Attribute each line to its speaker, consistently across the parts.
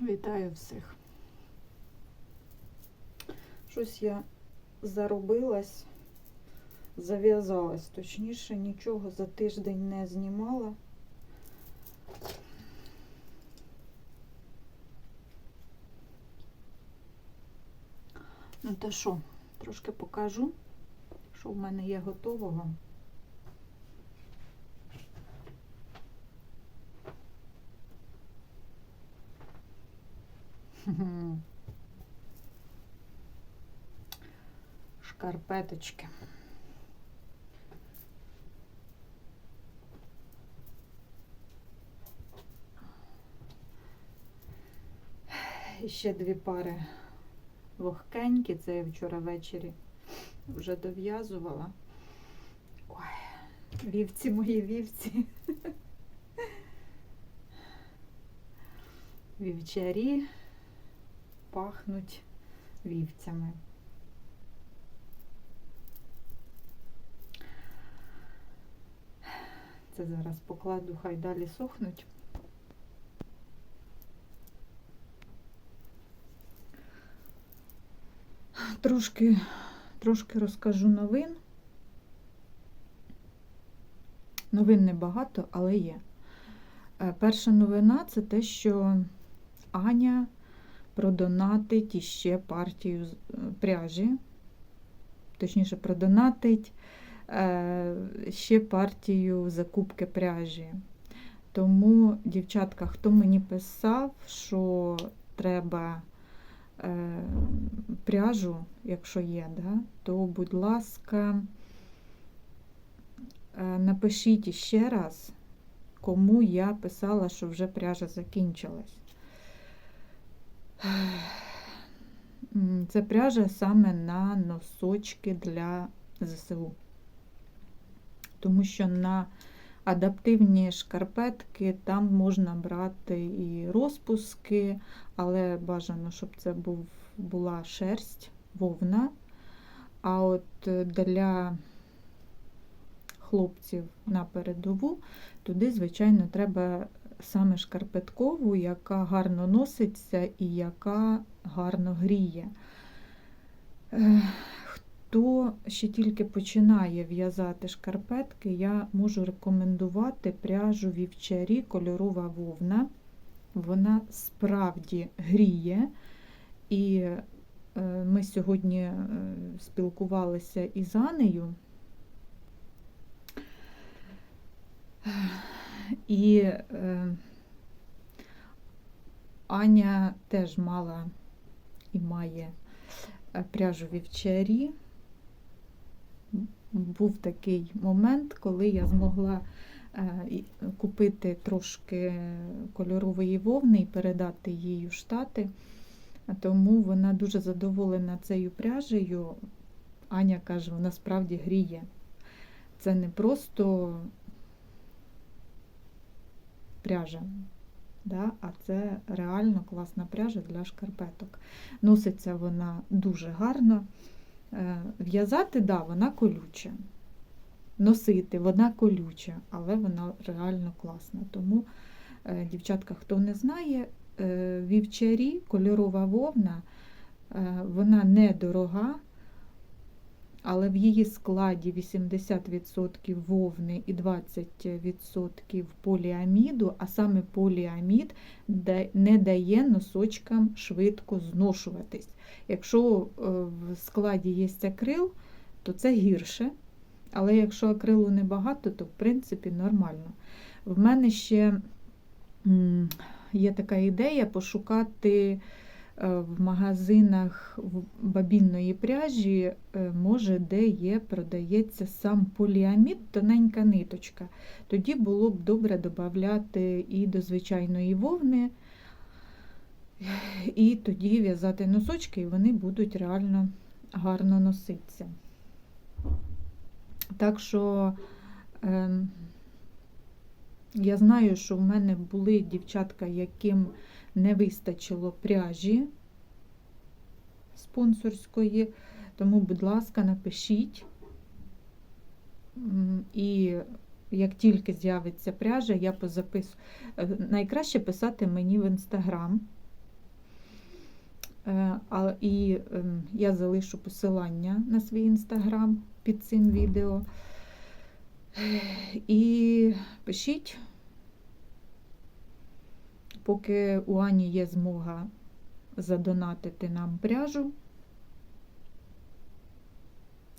Speaker 1: Вітаю всіх. Щось я заробилась, зав'язалась, точніше, нічого за тиждень не знімала. Ну та що, трошки покажу, що в мене є готового. Шкарпеточки. І ще дві пари вогкенькі. Це я вчора ввечері вже дов'язувала. Ой, вівці мої вівці. Вівчарі пахнуть вівцями. Це зараз покладу, хай далі сохнуть. Трошки, трошки розкажу новин. Новин небагато, але є. Е, Перша новина це те, що Аня продонатить іще партію е, пряжі, точніше, продонатить ще партію закупки пряжі. Тому, дівчатка, хто мені писав, що треба е, пряжу, якщо є, да, то, будь ласка, е, напишіть іще раз, кому я писала, що вже пряжа закінчилась. Це пряжа саме на носочки для ЗСУ. Тому що на адаптивні шкарпетки там можна брати і розпуски, але бажано, щоб це був, була шерсть, вовна. А от е, для хлопців на передову, туди, звичайно, треба саме шкарпеткову, яка гарно носиться і яка гарно гріє. Хто ще тільки починає в'язати шкарпетки, я можу рекомендувати пряжу вівчарі кольорова вовна. Вона справді гріє. І е, ми сьогодні е, спілкувалися із Анею. І е, Аня теж мала і має пряжу вівчарі. Був такий момент, коли я змогла е, купити трошки кольорової вовни і передати їй у Штати. Тому вона дуже задоволена цією пряжею. Аня каже, вона справді гріє. Це не просто пряжа, да, а це реально класна пряжа для шкарпеток. Носиться вона дуже гарно. Е, В'язати, да, вона колюча. Носити, вона колюча, але вона реально класна. Тому, е, дівчатка, хто не знає, е, вівчарі, кольорова вовна, вона недорога, але в її складі 80% вовни і 20% поліаміду, а саме поліамід не дає носочкам швидко зношуватись. Якщо е, в складі є акрил, то це гірше. Але якщо акрилу небагато, то в принципі нормально. В мене ще є така ідея пошукати в магазинах бабінної пряжі, е, може, де є, продається сам поліамід, тоненька ниточка. Тоді було б добре додати і до звичайної вовни, і тоді в'язати носочки, і вони будуть реально гарно носитися. Так що ем, я знаю, що в мене були дівчатка, яким не вистачило пряжі спонсорської, тому, будь ласка, напишіть. І як тільки з'явиться пряжа, я позаписую. Найкраще писати мені в інстаграм. Е, І ем, я залишу посилання на свій інстаграм під цим відео. І пишіть, поки у Ані є змога задонатити нам пряжу,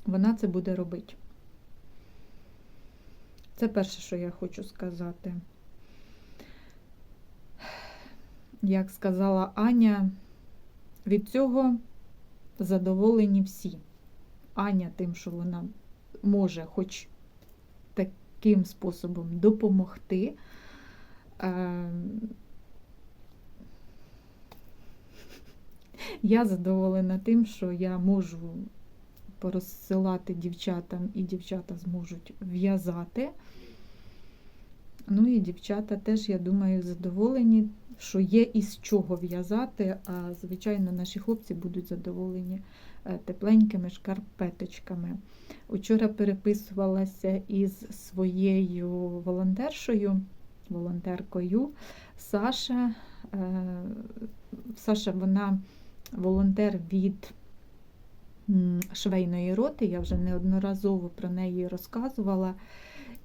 Speaker 1: вона це буде робити. Це перше, що я хочу сказати. Як сказала Аня, від цього задоволені всі. Аня тим, що вона може хоч таким способом допомогти. Я задоволена тим, що я можу порозсилати дівчатам, і дівчата зможуть в'язати. Ну і дівчата теж, я думаю, задоволені, що є із чого в'язати, а звичайно, наші хлопці будуть задоволені е, тепленькими шкарпеточками. Учора переписувалася із своєю волонтершою, волонтеркою Саша. Е, Саша, вона волонтер від швейної роти, я вже неодноразово про неї розказувала.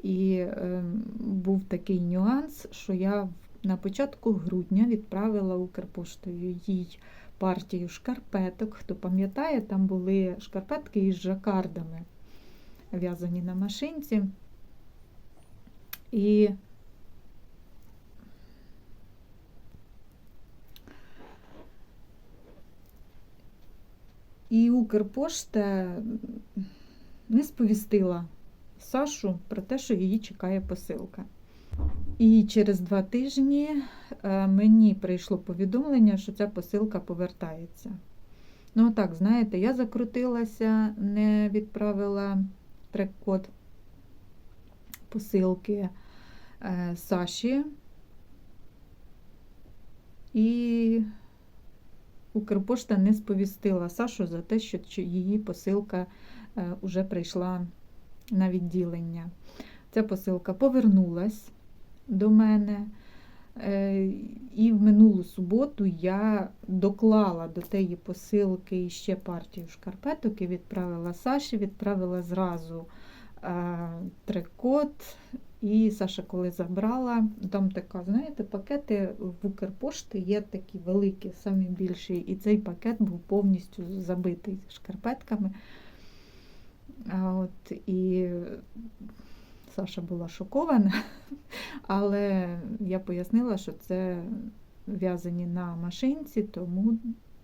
Speaker 1: І е, був такий нюанс, що я на початку грудня відправила Укрпоштою їй партію шкарпеток. Хто пам'ятає, там були шкарпетки із жакардами, в'язані на машинці. І І Укрпошта не сповістила Сашу про те, що її чекає посилка. І через два тижні е, мені прийшло повідомлення, що ця посилка повертається. Ну, так, знаєте, я закрутилася, не відправила трек-код посилки е, Саші. І Укрпошта не сповістила Сашу за те, що її посилка вже прийшла на відділення. Ця посилка повернулась до мене. Е, І в минулу суботу я доклала до тієї посилки ще партію шкарпеток і відправила Саші, відправила зразу е, трикот. І Саша, коли забрала, там така, знаєте, пакети в Укрпошти є такі великі, самі більші. І цей пакет був повністю забитий шкарпетками. А от, І Саша була шокована, але я пояснила, що це в'язані на машинці, тому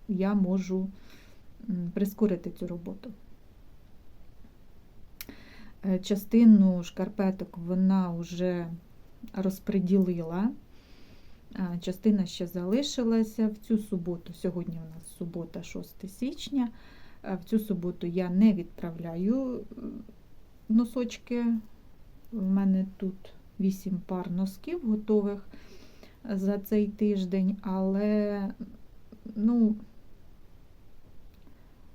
Speaker 1: я можу прискорити цю роботу. Е, частину шкарпеток вона вже розподілила, частина ще залишилася в цю суботу. Сьогодні у нас субота, 6 січня. В цю суботу я не відправляю носочки. У мене тут 8 пар носків готових за цей тиждень, але ну,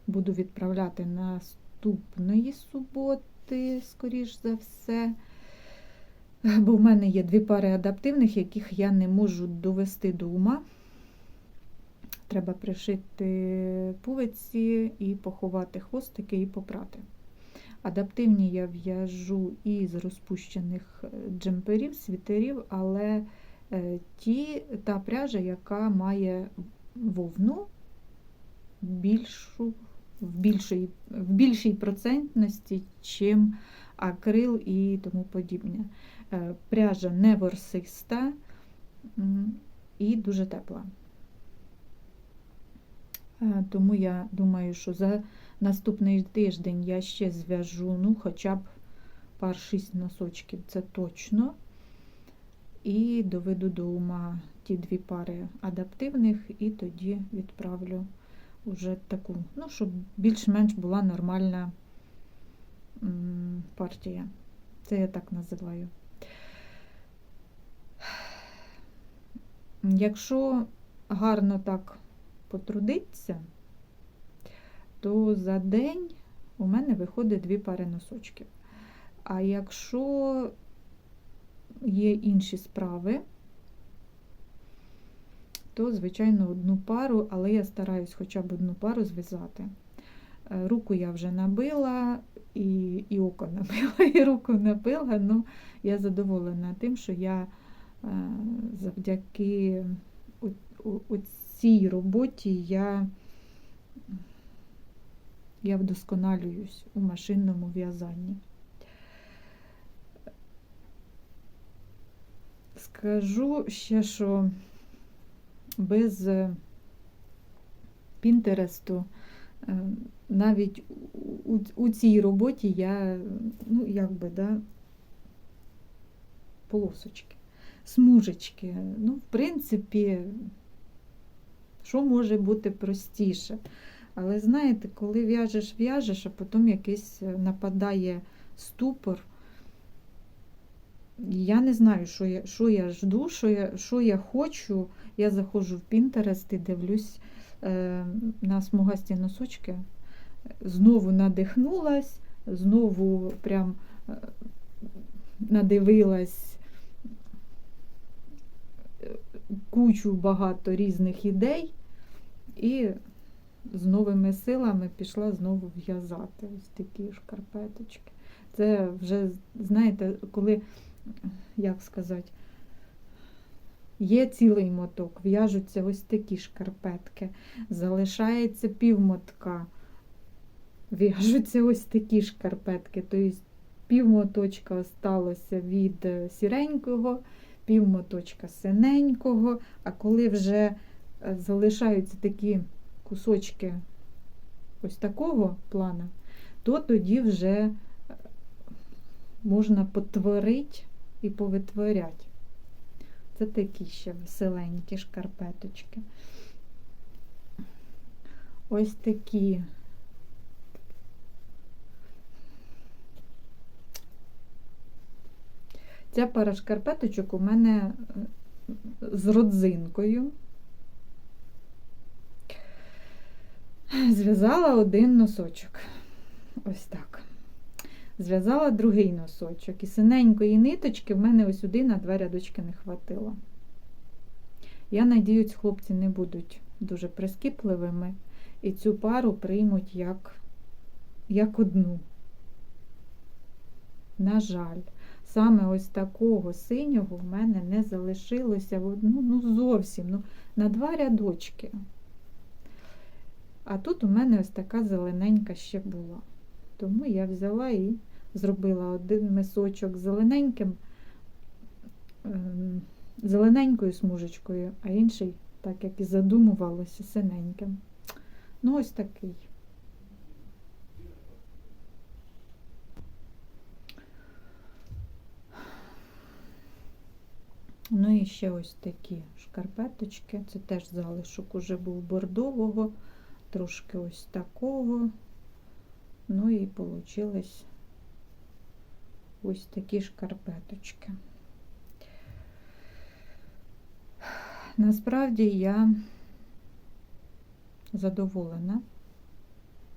Speaker 1: буду відправляти наступної суботи, скоріш за все. Бо в мене є дві пари адаптивних, яких я не можу довести до ума. Треба пришити пувиці і поховати хвостики і попрати. Адаптивні я в'яжу із розпущених е, джемперів, світерів, але е, ті, та пряжа, яка має вовну більшу, в більшій, в більшій процентності, чим акрил і тому подібне. Е, пряжа не ворсиста і дуже тепла. Е, тому я думаю, що за наступний тиждень я ще зв'яжу, ну, хоча б пар 6 носочків, це точно. І доведу до ума ті дві пари адаптивних, і тоді відправлю вже таку, ну, щоб більш-менш була нормальна партія. Це я так називаю. Якщо гарно так потрудиться, то за день у мене виходить дві пари носочків. А якщо є інші справи, то, звичайно, одну пару, але я стараюсь хоча б одну пару зв'язати. Е, Руку я вже набила, і, і око набила, і руку набила. Ну, я задоволена тим, що я е, завдяки цій роботі я, я вдосконалююсь у машинному в'язанні. Скажу ще, що без е, Пінтересту е, навіть у, у- цій роботі я, ну, якби, да, полосочки, смужечки. Ну, в принципі, що може бути простіше? Але знаєте, коли в'яжеш, в'яжеш, а потім якийсь е, нападає ступор. Я не знаю, що я, що я жду, що я, що я хочу. Я заходжу в Pinterest і дивлюсь е, на смугасті носочки. Знову надихнулась, знову прям е, надивилась е, кучу багато різних ідей і з новими силами пішла знову в'язати ось такі шкарпеточки. Це вже, знаєте, коли, як сказати, є цілий моток, в'яжуться ось такі шкарпетки, залишається півмотка, в'яжуться ось такі шкарпетки. Тобто півмоточка осталося від е, сіренького, півмоточка синенького, а коли вже е, залишаються такі кусочки ось такого плана, то тоді вже е, можна потворити і повитворяти. Це такі ще веселенькі шкарпеточки. Ось такі. Ця пара шкарпеточок у мене е, з родзинкою. Зв'язала один носочок. Ось так. Зв'язала другий носочок. І синенької ниточки в мене ось сюди на два рядочки не хватило. Я надіюсь, хлопці не будуть дуже прискіпливими і цю пару приймуть як, як одну. На жаль, саме ось такого синього в мене не залишилося ну, ну зовсім ну, на два рядочки. А тут у мене ось така зелененька ще була. Тому я взяла і зробила один мисочок зелененьким, ем, зелененькою смужечкою, а інший, так як і задумувалося, синеньким. Ну, ось такий. Ну і ще ось такі шкарпеточки. Це теж залишок уже був бордового, трошки ось такого. Ну і получилось ось такі шкарпеточки. Насправді я задоволена,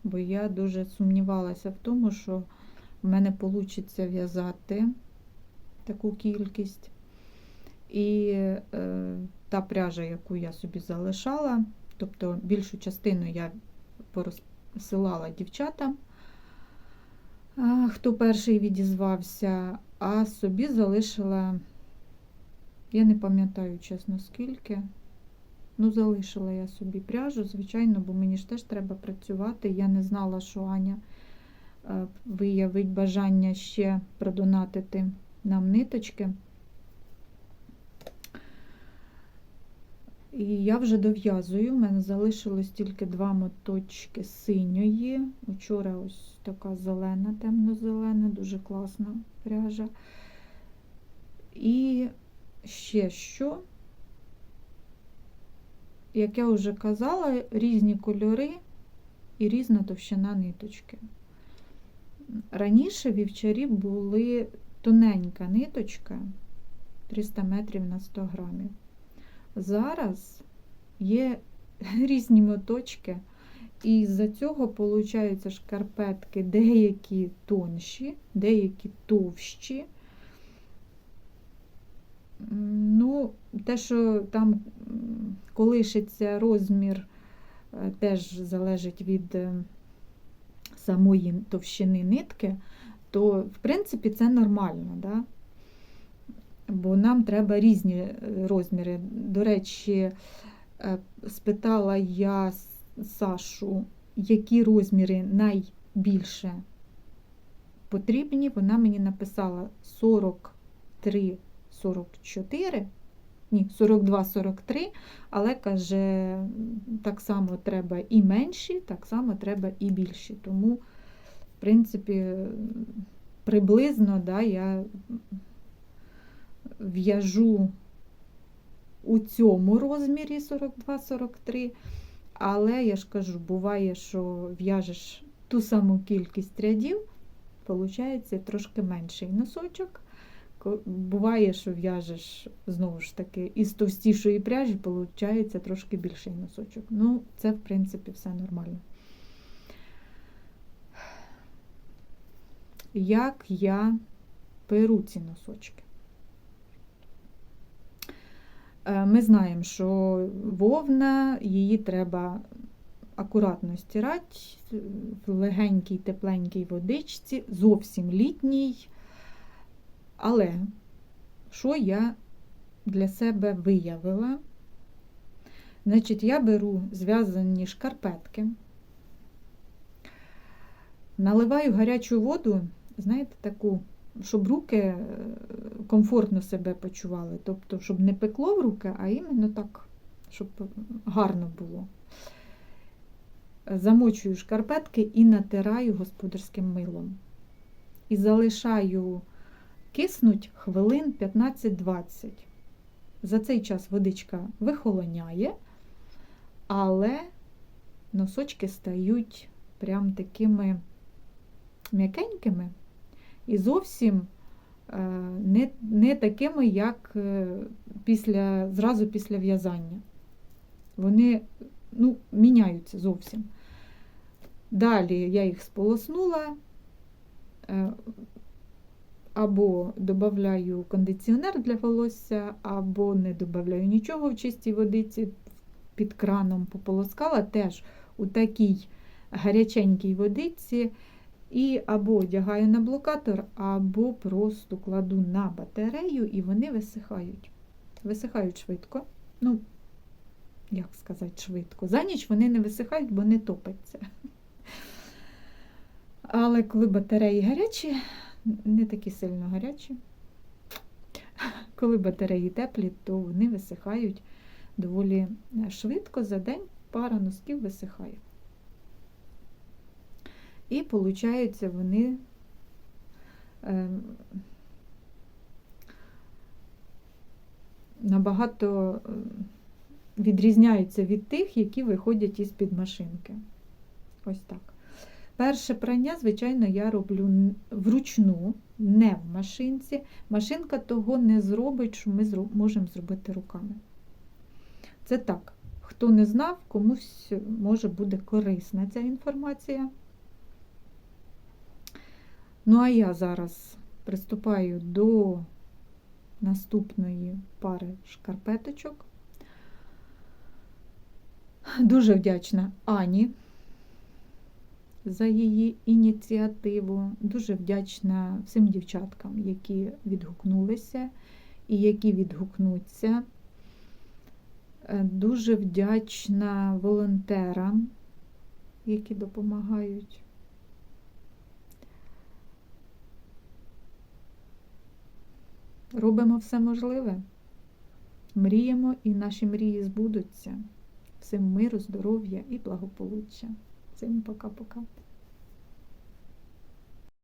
Speaker 1: бо я дуже сумнівалася в тому, що в мене вийде в'язати таку кількість. І е, та пряжа, яку я собі залишала, тобто більшу частину я порозсилала дівчатам, хто перший відізвався, а собі залишила, я не пам'ятаю, чесно, скільки. Ну, залишила я собі пряжу, звичайно, бо мені ж теж треба працювати. Я не знала, що Аня е, виявить бажання ще продонатити нам ниточки. І я вже дов'язую, в мене залишилось тільки два моточки синьої. Вчора ось така зелена, темно-зелена, дуже класна пряжа. І ще що, як я вже казала, різні кольори і різна товщина ниточки. Раніше вівчарі були тоненька ниточка 300 метрів на 100 грамів. Зараз є різні моточки, і з-за цього получаються шкарпетки деякі тонші, деякі товщі. Ну, те, що там колишиться розмір, е, теж залежить від е, самої товщини нитки, то в принципі це нормально. Да? Бо нам треба різні е, розміри. До речі, е, спитала я Сашу, які розміри найбільше потрібні. Вона мені написала 43, 44, ні, 42, 43, але каже, так само треба і менші, так само треба і більші. Тому, в принципі, приблизно да, я в'яжу у цьому розмірі 42-43, але я ж кажу, буває, що в'яжеш ту саму кількість рядів, виходить трошки менший носочок. Буває, що в'яжеш знову ж таки із товстішої пряжі, виходить трошки більший носочок. Ну, це, в принципі, все нормально. Як я перу ці носочки? Е, Ми знаємо, що вовна, її треба акуратно стирати в легенькій, тепленькій водичці, зовсім літній. Але що я для себе виявила? Значить, я беру зв'язані шкарпетки, наливаю гарячу воду, знаєте, таку, щоб руки е, комфортно себе почували. Тобто, щоб не пекло в руки, а іменно так, щоб гарно було. Замочую шкарпетки і натираю господарським милом. І залишаю киснуть хвилин 15-20. За цей час водичка вихолоняє, але носочки стають прям такими м'якенькими і зовсім е, не, не такими, як е, після, зразу після в'язання. Вони ну, міняються зовсім. Далі я їх сполоснула, е, або додаю кондиціонер для волосся, або не додаю нічого в чистій водиці під краном пополоскала теж у такій гаряченькій водиці. І або одягаю на блокатор, або просто кладу на батарею, і вони висихають. Висихають швидко. Ну, як сказати, швидко. За ніч вони не висихають, бо не топиться. Але коли батареї гарячі, не такі сильно гарячі, коли батареї теплі, то вони висихають доволі швидко, за день пара носків висихає. І получаються вони е, набагато е, відрізняються від тих, які виходять із під машинки. Ось так. Перше прання, звичайно, я роблю вручну, не в машинці. Машинка того не зробить, що ми можемо зробити руками. Це так. Хто не знав, комусь може буде корисна ця інформація. Ну, а я зараз приступаю до наступної пари шкарпеточок. Дуже вдячна Ані за її ініціативу. Дуже вдячна всім дівчаткам, які відгукнулися і які відгукнуться. Е, Дуже вдячна волонтерам, які допомагають. Робимо все можливе. Мріємо і наші мрії збудуться. Всім миру, здоров'я і благополуччя. Всім пока-пока.